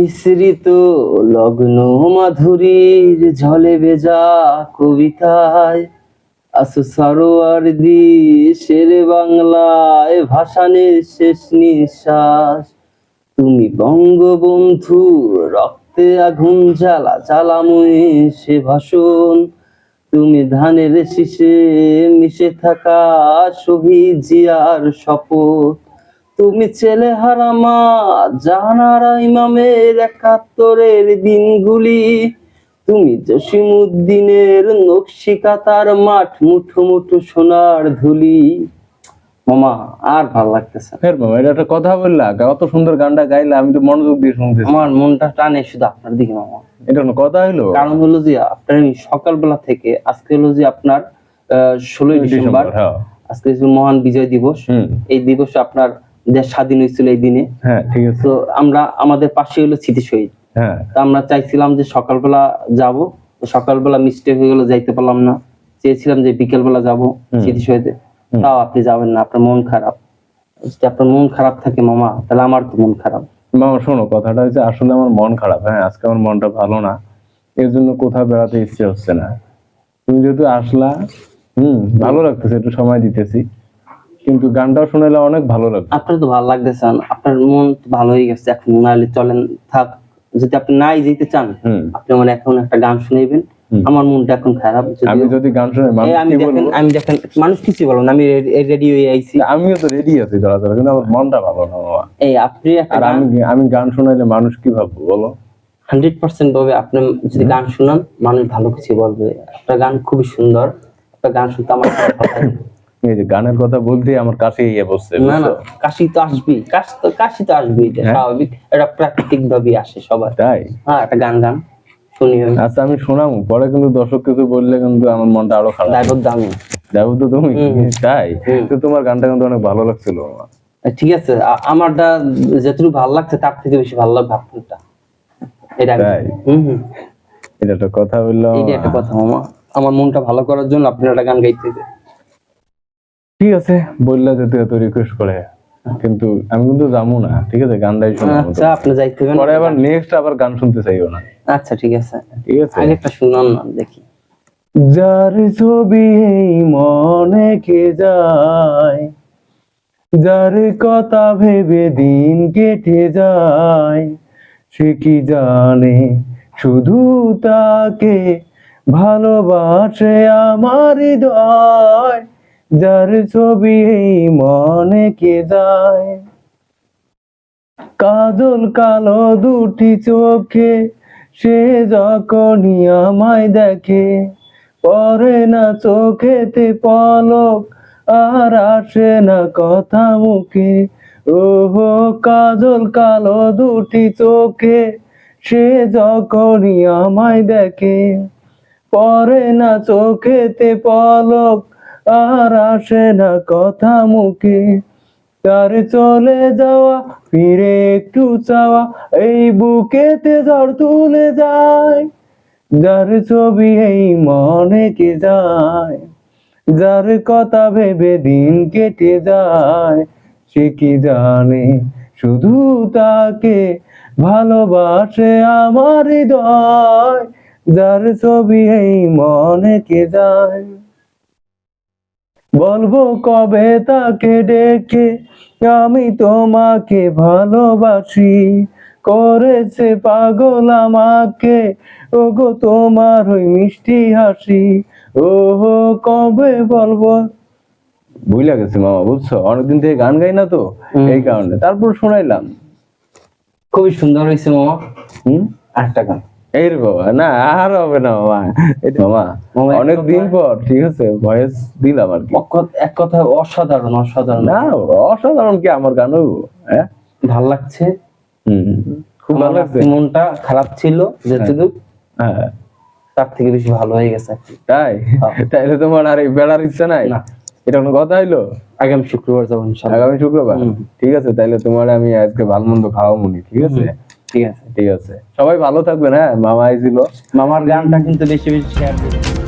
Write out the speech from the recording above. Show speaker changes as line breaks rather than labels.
মিশ্রিত লগ্ন মাধুরীর ঝলে বেজা কবিতায়। আসু সরোয়ার দি শেরে বাংলায় ভাষানের শেষ নিঃশ্বাস। তুমি বঙ্গবন্ধু, রক্তে আগুন জ্বালা জ্বালাময় সে ভাষণ। তুমি ধানের শীষে মিশে থাকা শহীদ জিয়ার শপথ। তুমি ছেলে হারামা জাহানারা ইমামের একাত্তরের দিনগুলি। তুমি জসিমুদ্দিনের নকশি কাতার মাঠ মুঠো মুঠো সোনার ধুলি। মামা আর ভালো লাগতেছে
ফের মামা এটা একটা কথা বললা কত সুন্দর গানটা গাইলে আমি তো মনোযোগ দিয়ে শুনতেছি।
আমার মনটা টানে শুধু আপনার দিকে মামা।
এটা কোনো কথা হইল?
কারণ হলো যে আপনার সকালবেলা থেকে আজকে হলো যে আপনার ষোলোই ডিসেম্বর
হ্যাঁ।
আজকে মহান বিজয় দিবস। এই দিবসে আপনার দেশ স্বাধীন হয়েছিল এই দিনে।
হ্যাঁ ঠিক আছে।
তো আমরা আমাদের পাশে হলো স্মৃতি শহীদ
হ্যাঁ।
তা আমরা চাইছিলাম যে সকালবেলা যাব সকালবেলা মিস্টেক হয়ে গেল যাইতে পারলাম না। চেয়েছিলাম যে বিকেলবেলা যাব স্মৃতি শহীদে তাও আপনি যাবেন না আপনার মন খারাপ। আপনার মন খারাপ থাকে মামা তাহলে আমার তো মন খারাপ।
মামা শোনো কথাটা হচ্ছে আসলে আমার মন খারাপ। হ্যাঁ আজকে আমার মনটা ভালো না। এর জন্য কোথাও বেড়াতে ইচ্ছে হচ্ছে না। তুমি যেহেতু আসলা হুম ভালো লাগতেছে একটু সময় দিতেছি। কিন্তু গানটাও শুনেলে অনেক ভালো লাগবে।
আপনার তো ভালো লাগতেছে আপনার মন ভালো হয়ে গেছে এখন নাহলে চলেন থাক যদি আপনি নাই যেতে চান আপনি আমার এখন একটা গান শুনাইবেন আমার মনটা এখন খারাপ
আমি যদি গান শুনে
আমি দেখেন আমি দেখেন মানুষ কিছু বলব না আমি রেডি হয়ে আইছি।
আমিও তো রেডি আছি ধরা কিন্তু আমার মনটা ভালো না
এই আপনি
আর আমি আমি গান শোনাইলে মানুষ কি ভাববো বলো?
হান্ড্রেড পার্সেন্ট ভাবে আপনি যদি গান শুনান মানুষ ভালো কিছু বলবে। আপনার গান খুবই সুন্দর আপনার গান শুনতে আমার ভালো লাগে।
এই যে গানের কথা বলতে আমার কাছে ইয়ে বসছে
না না কাশি তো আসবেই কাশি তো কাশি তো আসবেই এটা
হ্যাঁ।
স্বাভাবিক এটা প্রাকৃতিক ভাবে আসে সবার।
তাই?
হ্যাঁ একটা গান গান শুনি
আচ্ছা আমি শোনাবো পরে কিন্তু দর্শক কিছু বললে কিন্তু আমার মনটা আরও খারাপ।
দামি
তো তুমি? তাই? তো তোমার গানটা কিন্তু অনেক ভালো লাগছিল আমার।
ঠিক আছে আমারটা যেটুকু ভালো লাগছে তার থেকে বেশি ভালো লাগবে আপনারটা। এটা হুম হুম।
এটা একটা কথা বললাম
এইটা একটা কথা মামা। আমার মনটা ভালো করার জন্য আপনি একটা গান গাইতে
ঠিক আছে। বললা যেতে এত রিকোয়েস্ট করে। কিন্তু আমি কিন্তু যাব না ঠিক আছে? গানটাই শোনাবো
আচ্ছা আপনি যাইতে হবেন
পরে আবার নেক্সট আবার গান শুনতে চাইও না।
আচ্ছা ঠিক আছে।
ঠিক আছে?
আগে একটা শুনান না দেখি।
যার ছবি এই মনে কে যায়? যার কথা ভেবে দিন কেটে যায়? সে কি জানে? শুধু তাকে ভালোবাসে আমার হৃদয়। যার ছবি এই মনে কে যায়? কাজল কালো দুটি চোখে, সে যখনই আমায় দেখে পরে না চোখেতে পলক, আর আসে না কথা মুখে। ওহো, কাজল কালো দুটি চোখে, সে যখনই আমায় দেখে পরে না চোখেতে পলক আর আসে না কথা মুখে। তার চলে যাওয়া, ফিরে একটু চাওয়া, এই বুকেতে ঝড় তুলে যায়। যার ছবি এই মনে কে যায়? যার কথা ভেবে দিন কেটে যায়। সে কি জানে? শুধু তাকে ভালোবাসে আমার হৃদয়। যার ছবি এই মনে কে যায়? বলব কবে তাকে ডেকে? আমি তোমাকে ভালোবাসি। করেছে পাগল আমাকে। ওগো তোমার ওই মিষ্টি হাসি। ওহো কবে বলব? বুঝলা গেছে মামা বুঝছ? অনেকদিন থেকে গান গাই না তো এই কারণে। তারপর শোনাইলাম।
খুবই সুন্দর হয়েছে মামা।
হুম?
আরেকটা গান।
এই রে বাবা না আর হবে না মামা মামা অনেক দিন পর ঠিক আছে ভয়েস দিলাম আর কি।
এক কথা- অসাধারণ অসাধারণ।
না অসাধারণ কি আমার গান হ্যাঁ?
ভালো লাগছে।
হুম খুব ভালো লাগছে।
মনটা খারাপ ছিল যেটুকু
হ্যাঁ।
তার থেকে বেশি ভালো হয়ে গেছে।
তাই?
হ্যাঁ।
তাইলে তোমার আর এই বেড়ার ইচ্ছা নাই?
না।
এটা কোনো কথা হইল?
আগামী শুক্রবার যাব
আগামী শুক্রবার? ঠিক আছে তাইলে তোমার আমি আজকে ভালো মন্দ খাওয়া মুনি ঠিক আছে?
ঠিক আছে
ঠিক আছে। সবাই ভালো থাকবেন হ্যাঁ? মামা আইছিল।
মামার গানটা কিন্তু বেশি বেশি শেয়ার করবেন